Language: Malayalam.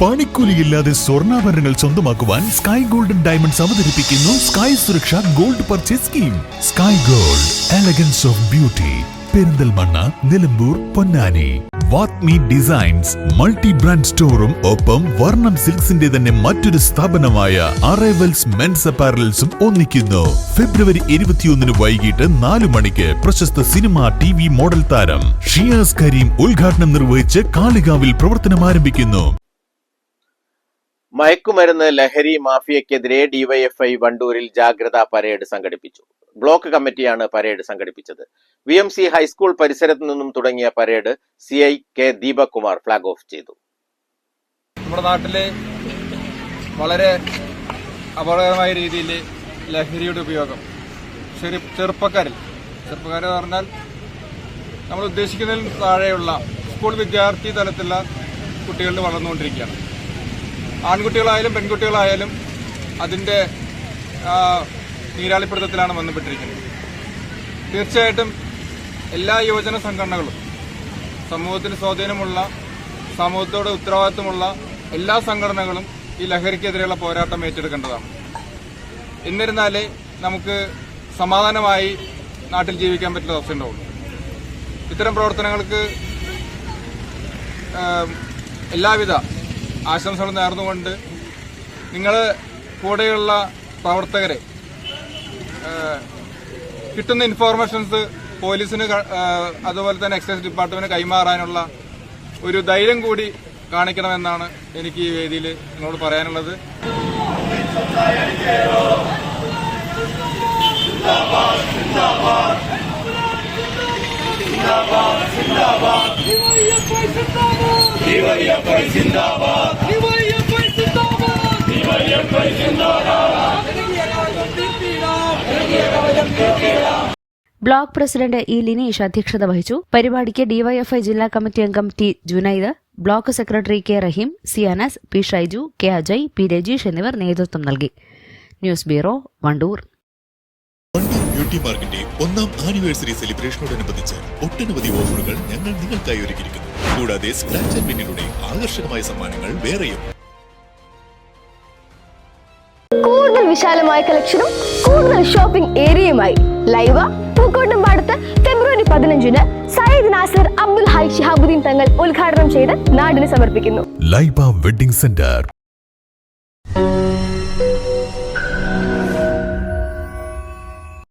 പണിക്കൂലിയില്ലാതെ സ്വർണാഭരണങ്ങൾ സ്വന്തമാക്കുവാൻ സ്കൈ ഗോൾഡൻ ഡയമണ്ട്സ് അവതരിപ്പിക്കുന്നു sky Suraksha gold purchase scheme sky gold elegance of beauty Perinthalmanna Nilambur Ponnani. വാത്മി designs multi brand സ്റ്റോറും ഒപ്പം വർണം സിൽക്സിന്റെ തന്നെ മറ്റൊരു സ്ഥാപനമായ അറൈവൽസ് മെൻസ് അപ്പാരൽസും ഒന്നിക്കുന്നു. ഫെബ്രുവരി ഇരുപത്തിയൊന്നിന് വൈകിട്ട് നാലു മണിക്ക് പ്രശസ്ത സിനിമ ടി വി മോഡൽ താരം ഷിയാസ് കരീം ഉദ്ഘാടനം നിർവഹിച്ച് കാളികാവിൽ പ്രവർത്തനം ആരംഭിക്കുന്നു. മയക്കുമരുന്ന് ലഹരി മാഫിയക്കെതിരെ ഡിവൈഎഫ്ഐ വണ്ടൂരിൽ ജാഗ്രതാ പരേഡ് സംഘടിപ്പിച്ചു. ബ്ലോക്ക് കമ്മിറ്റിയാണ് പരേഡ് സംഘടിപ്പിച്ചത്. വി എം സി ഹൈസ്കൂൾ പരിസരത്തു നിന്നും തുടങ്ങിയ parade C I K Deepak Kumar flag off ചെയ്തു. നമ്മുടെ നാട്ടിലെ വളരെ അപകടകരമായ രീതിയിൽ ലഹരിയുടെ ഉപയോഗം. ചെറു ചെറുപ്പക്കാരിൽ. ചെറുപ്പക്കാരെന്ന് പറഞ്ഞാൽ നമ്മൾ ഉദ്ദേശിക്കുന്നതിൽ താഴെയുള്ള സ്കൂൾ വിദ്യാർത്ഥി തലത്തിലുള്ള കുട്ടികളിൽ വളർന്നുകൊണ്ടിരിക്കുകയാണ്. ആൺകുട്ടികളായാലും പെൺകുട്ടികളായാലും അതിന്റെ നീരാളിപ്പിടുത്തത്തിലാണ് വന്നുപെട്ടിരിക്കുന്നത്. തീർച്ചയായിട്ടും എല്ലാ യുവജന സംഘടനകളും സമൂഹത്തിന് സ്വാധീനമുള്ള സമൂഹത്തോട് ഉത്തരവാദിത്വമുള്ള എല്ലാ സംഘടനകളും ഈ ലഹരിക്കെതിരെയുള്ള പോരാട്ടം ഏറ്റെടുക്കേണ്ടതാണ്. എന്നിരുന്നാലേ നമുക്ക് സമാധാനമായി നാട്ടിൽ ജീവിക്കാൻ പറ്റുന്ന അവസ്ഥ ഉണ്ടാവുള്ളൂ. ഇത്തരം പ്രവർത്തനങ്ങൾക്ക് എല്ലാവിധ ആശംസകളും നേർന്നുകൊണ്ട് നിങ്ങൾ കൂടെയുള്ള പ്രവർത്തകരെ കിട്ടുന്ന ഇൻഫോർമേഷൻസ് പോലീസിന് അതുപോലെ തന്നെ എക്സൈസ് ഡിപ്പാർട്ട്മെന്റ് കൈമാറാനുള്ള ഒരു ധൈര്യം കൂടി കാണിക്കണമെന്നാണ് എനിക്ക് ഈ വേദിയിൽ നിങ്ങളോട് പറയാനുള്ളത്. ബ്ലോക്ക് പ്രസിഡന്റ് ഇ ലിനീഷ് അധ്യക്ഷത വഹിച്ചു. പരിപാടിക്ക് ഡിവൈഎഫ്ഐ ജില്ലാ കമ്മിറ്റി അംഗം T Junaid block secretary K Rahim C Anas P Shaiju K Ajay P Rajeesh എന്നിവർ നേതൃത്വം നൽകി. News bureau Wandoor Wandoor. Beauty പാർക്കിന്റെ ഒന്നാം ആനിവേഴ്സറി സെലിബ്രേഷനോടനുബന്ധിച്ച് ഒട്ടനവധി ഓഫറുകൾ ഞങ്ങൾ നിങ്ങൾക്കായി ഒരുക്കിയിരിക്കുന്നു. കൂടാതെ സ്ക്രാച്ച് ആൻഡ് വിന്നിലൂടെ ആകർഷകമായ സമ്മാനങ്ങൾ വേറെയും. കൂടുതൽ വിശാലമായ കളക്ഷനും കൂടുതൽ ഷോപ്പിംഗ് ഏരിയയുമായി ലൈവ പൂക്കോട്ടുംപാടത്ത് ഫെബ്രുവരി പതിനഞ്ചിന് സയ്യിദ് നാസർ അബ്ദുൽ ഹൈ ഷിഹാബുദ്ദീൻ തങ്ങൾ ഉദ്ഘാടനം ചെയ്ത് നാടിന് സമർപ്പിക്കുന്നു. Laiba wedding centre